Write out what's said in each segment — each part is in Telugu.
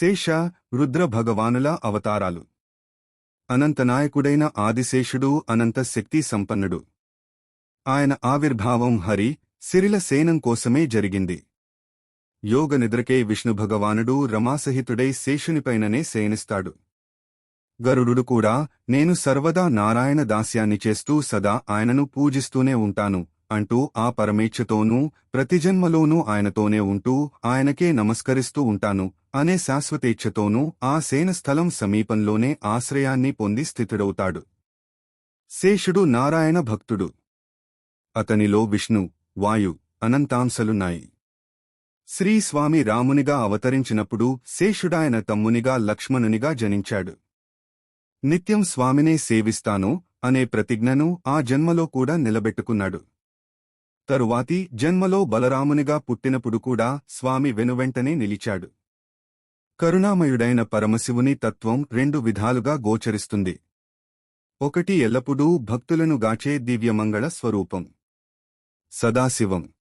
శేష రుద్ర భగవానుల అవతారాలు అనంతనాయకుడైన ఆదిశేషుడు అనంత శక్తి సంపన్నుడు. ఆయన ఆవిర్భావం హరి సిరిల సేనం కోసమే జరిగింది. యోగ నిద్రకే విష్ణు భగవానుడు రమాసహితుడై శేషునిపైననే శయనిస్తాడు. గరుడు కూడా నేను సర్వదా నారాయణ దాస్యాన్ని చేస్తూ సదా ఆయనను పూజిస్తూనే ఉంటాను అంటూ ఆ పరమేచ్ఛతోనూ ప్రతిజన్మలోనూ ఆయనతోనే ఉంటూ ఆయనకే నమస్కరిస్తూ ఉంటాను అనే శాశ్వతేచ్ఛతోనూ ఆ సేనస్థలం సమీపంలోనే ఆశ్రయాన్ని పొంది స్థితుడవుతాడు. శేషుడు నారాయణ భక్తుడు. అతనిలో విష్ణు వాయు అనంతాంశలున్నాయి. శ్రీస్వామి రామునిగా అవతరించినప్పుడు శేషుడాయన తమ్మునిగా లక్ష్మణునిగా జనించాడు. నిత్యం స్వామినే సేవిస్తాను అనే ప్రతిజ్ఞను ఆ జన్మలో కూడా నిలబెట్టుకున్నాడు. తరువాతి జన్మలో బలరామునిగా పుట్టినప్పుడు కూడా స్వామి వెనువెంటనే నిలిచాడు. కరుణామయుడైన పరమశివుని తత్వం రెండు విధాలుగా గోచరిస్తుంది. ఒకటి ఎల్లప్పుడూ భక్తులను గాచే దివ్యమంగళ స్వరూపం. సదాశివం.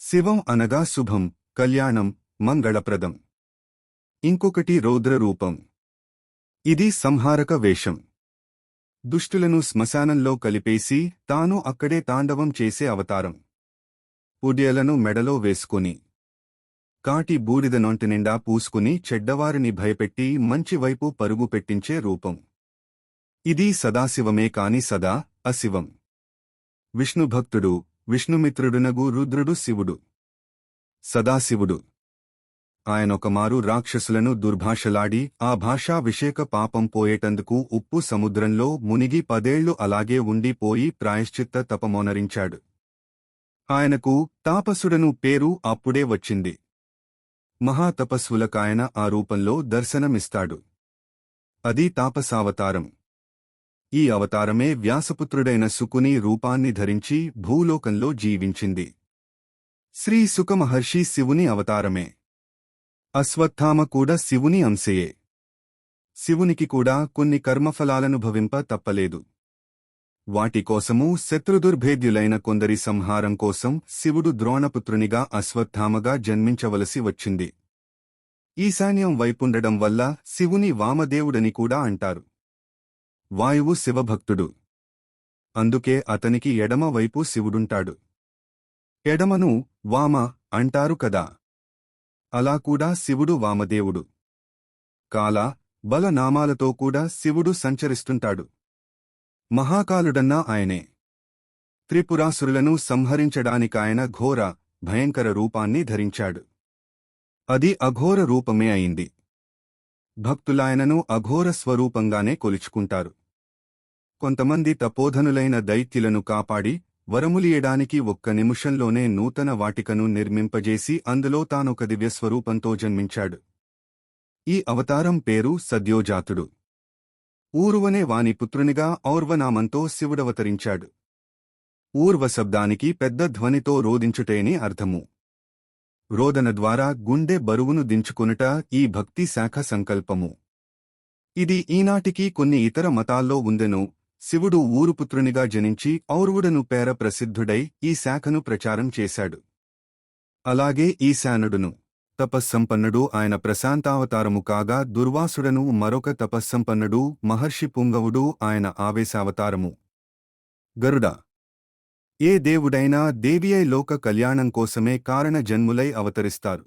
శివం అనగా శుభం కళ్యాణం మంగళప్రదం. ఇంకొకటి రౌద్రరూపం. ఇది సంహారక వేషం. దుష్టులను శ్మశానంలో కలిపేసి తాను అక్కడే తాండవం చేసే అవతారం. పుడ్యలను మెడలో వేసుకుని. కాటి బూడిద నొంటి నిండా పూసుకుని చెడ్డవారిని భయపెట్టి మంచివైపు పరుగు పెట్టించే రూపం. ఇది సదాశివమే కాని సదా అశివం. విష్ణుభక్తుడు విష్ణుమిత్రుడునగు రుద్రుడు శివుడు. సదాశివుడు. ఆయనొకమారు రాక్షసులను దుర్భాషలాడి ఆ భాషా విషేక పాపం పోయేటందుకు ఉప్పు సముద్రంలో మునిగి పదేళ్ళు అలాగే ఉండిపోయి ప్రాయశ్చిత్త తపమోనరించాడు. ఆయనకు తాపసుడను పేరు అప్పుడే వచ్చింది. మహాతపస్సులకాయన ఆ రూపంలో దర్శనమిస్తాడు. అది తాపసావతారం. ఈ అవతారమే వ్యాసపుత్రుడైన సుకుని రూపాన్ని ధరించి భూలోకంలో జీవించింది. శ్రీ సుఖమహర్షి శివుని అవతారమే. అశ్వత్థామ కూడా శివుని అంశయే. శివునికి కూడా కొన్ని కర్మఫలాలను భవింప తప్పలేదు. వాటి కోసము శత్రుదుర్భేద్యులైన కొందరి సంహారం కోసం శివుడు ద్రోణపుత్రునిగా అశ్వత్థామగా జన్మించవలసి వచ్చింది. ఈశాన్యం వైపుండడం వల్ల శివుని వామదేవుడని కూడా అంటారు. వాయువు శివభక్తుడు. అందుకే అతనికి ఎడమ వైపు శివుడుంటాడు. ఎడమను వామ అంటారు కదా. అలా కూడా శివుడు వామదేవుడు. కాల బల నామాలతో కూడా శివుడు సంచరిస్తుంటాడు. మహాకాలుడన్నా ఆయనే. త్రిపురాసురులను సంహరించడానికాయన ఘోర భయంకర రూపాన్ని ధరించాడు. అది అఘోర రూపమే అయింది. భక్తులాయనను అఘోర స్వరూపంగానే కొలుచుకుంటారు. కొంతమంది తపోధనులైన దైత్యులను కాపాడి వరములియడానికి ఒక్క నిమిషంలోనే నూతన వాటికను నిర్మింపజేసి అందులో తానొక దివ్యస్వరూపంతో జన్మించాడు. ఈ అవతారం పేరు సద్యోజాతుడు. ఊర్వనే వాని పుత్రునిగా ఔర్వనామంతో శివుడవతరించాడు. ఊర్వ శబ్దానికి పెద్ద ధ్వనితో రోదించుటేని అర్థము. రోదన ద్వారా గుండె బరువును దించుకొనుట ఈ భక్తి శాఖ సంకల్పము. ఇది ఈనాటికి కొన్ని ఇతర మతాల్లో ఉందెను శివుడు ఊరుపుత్రునిగా జనించి ఔర్వుడను పేర ప్రసిద్ధుడై ఈ శాఖను ప్రచారం చేశాడు. అలాగే ఈశానుడును. తపస్సంపన్నుడు ఆయన ప్రశాంతావతారము కాగా దుర్వాసుడను మరొక తపస్సంపన్నుడు మహర్షి పుంగవుడు ఆయన ఆవేశావతారము. గరుడ. ఏ దేవుడైనా దేవియై లోక కళ్యాణం కోసమే కారణ జన్ములై అవతరిస్తారు.